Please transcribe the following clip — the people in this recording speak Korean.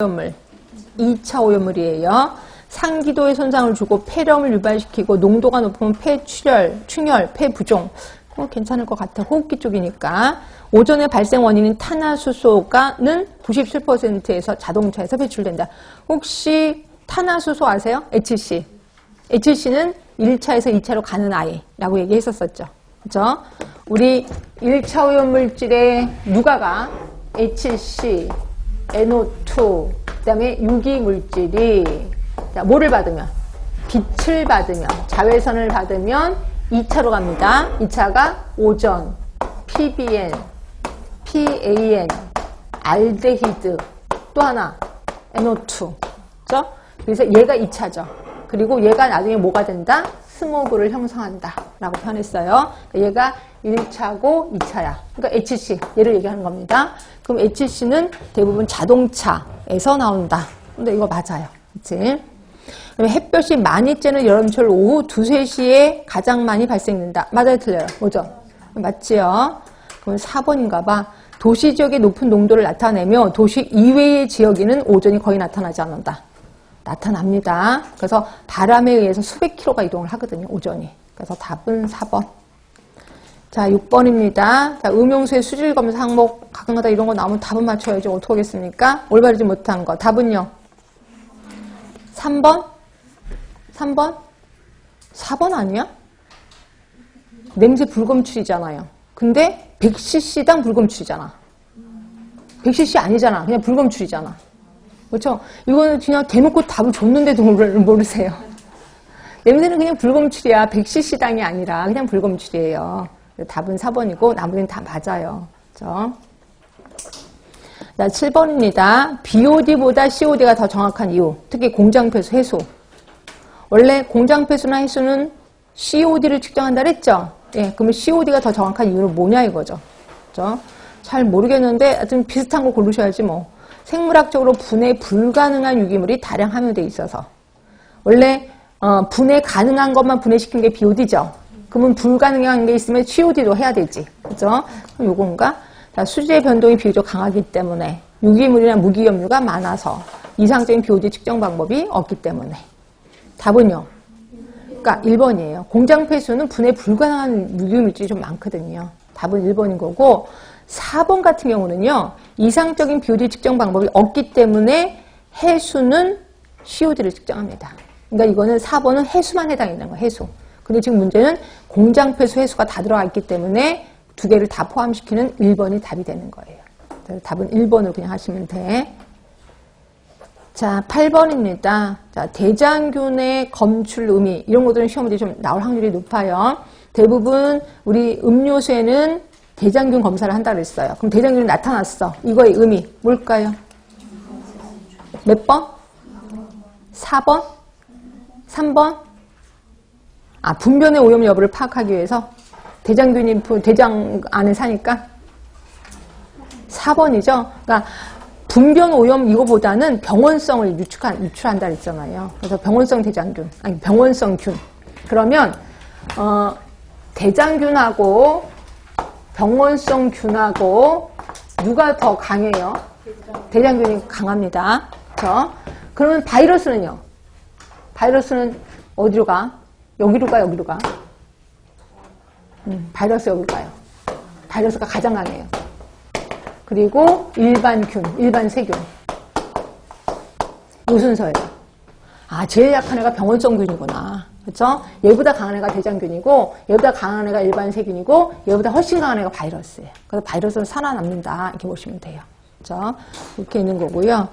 오염물, 2차 오염물이에요. 상기도에 손상을 주고 폐렴을 유발시키고 농도가 높으면 폐 출혈, 충혈, 폐 부종. 어, 괜찮을 것 같아. 호흡기 쪽이니까. 오존의 발생 원인인 탄화수소가는 97%에서 자동차에서 배출된다. 혹시 탄화수소 아세요? HC. HC는 1차에서 2차로 가는 아이라고 얘기했었었죠. 그죠? 우리 1차 오염물질에 누가가 HC, NO2, 그 다음에 유기물질이 자, 뭐를 받으면? 빛을 받으면, 자외선을 받으면 2차로 갑니다. 2차가 오존, PBN, PAN, 알데히드, 또 하나 NO2. 그죠? 그래서 얘가 2차죠. 그리고 얘가 나중에 뭐가 된다? 스모그를 형성한다. 라고 표현했어요. 얘가 1차고 2차야. 그러니까 HC, 얘를 얘기하는 겁니다. 그럼 HC는 대부분 자동차에서 나온다. 근데 이거 맞아요. 그치? 햇볕이 많이 쬐는 여름철 오후 2, 3시에 가장 많이 발생된다. 맞아요? 틀려요? 뭐죠? 맞지요? 그럼 4번인가 봐. 도시 지역의 높은 농도를 나타내며 도시 이외의 지역에는 오존이 거의 나타나지 않는다. 나타납니다. 그래서 바람에 의해서 수백 킬로가 이동을 하거든요. 오존이. 그래서 답은 4번. 자, 6번입니다. 자, 음용수의 수질 검사 항목 가끔가다 이런 거 나오면 답은 맞춰야지 어떻게 하겠습니까? 올바르지 못한 거. 답은요? 3번? 3번? 4번 아니야? 냄새 불검출이잖아요. 근데 100cc당 불검출이잖아. 100cc 아니잖아. 그냥 불검출이잖아. 그렇죠? 이거는 그냥 대놓고 답을 줬는데도 모르- 모르세요. 냄새는 그냥 불검출이야. 100cc당이 아니라 그냥 불검출이에요. 답은 4번이고 나머지는 다 맞아요. 그렇죠? 자, 7번입니다. BOD보다 COD가 더 정확한 이유. 특히 공장폐수 해수. 원래 공장폐수나 해수는 COD를 측정한다 그랬죠? 예, 그러면 COD가 더 정확한 이유는 뭐냐 이거죠. 그죠? 잘 모르겠는데 하여튼 비슷한 거 고르셔야지 뭐. 생물학적으로 분해 불가능한 유기물이 다량 함유되어 있어서. 원래 어, 분해 가능한 것만 분해시킨 게 BOD죠. 그러면 불가능한 게 있으면 COD도 해야 되지. 그죠? 요건가? 자, 수질의 변동이 비교적 강하기 때문에 유기물이나 무기염류가 많아서 이상적인 BOD 측정 방법이 없기 때문에. 답은요? 그러니까 1번이에요. 공장 폐수는 분해 불가능한 유기물질이 좀 많거든요. 답은 1번인 거고 4번 같은 경우는요. 이상적인 BOD 측정 방법이 없기 때문에 해수는 COD를 측정합니다. 그러니까 이거는 4번은 해수만 해당되는 거예요. 해수. 근데 지금 문제는 공장 폐수 해수가 다 들어가 있기 때문에 두 개를 다 포함시키는 1번이 답이 되는 거예요. 그래서 답은 1번으로 그냥 하시면 돼. 자, 8번입니다. 자, 대장균의 검출 의미. 이런 것들은 시험 문제 좀 나올 확률이 높아요. 대부분 우리 음료수에는 대장균 검사를 한다 그랬어요. 그럼 대장균이 나타났어. 이거의 의미 뭘까요? 몇 번? 4번? 3번? 아, 분변의 오염 여부를 파악하기 위해서 대장균이 부- 대장 안에 사니까 4번이죠. 그러니까 분변 오염 이거보다는 병원성을 유축한, 유출한다 그랬잖아요. 그래서 병원성 대장균, 아니 병원성 균. 그러면 어, 대장균하고 병원성 균하고 누가 더 강해요? 대장균이 강합니다. 그렇죠? 그러면 바이러스는요? 바이러스는 어디로 가? 여기로 가, 여기로 가? 음, 바이러스 여기로 가요. 바이러스가 가장 강해요. 그리고 일반 균, 일반 세균. 요 순서예요. 아, 제일 약한 애가 병원성 균이구나. 그렇죠? 얘보다 강한 애가 대장균이고 얘보다 강한 애가 일반 세균이고 얘보다 훨씬 강한 애가 바이러스예요. 그래서 바이러스는 살아남는다. 이렇게 보시면 돼요. 그렇죠? 이렇게 있는 거고요.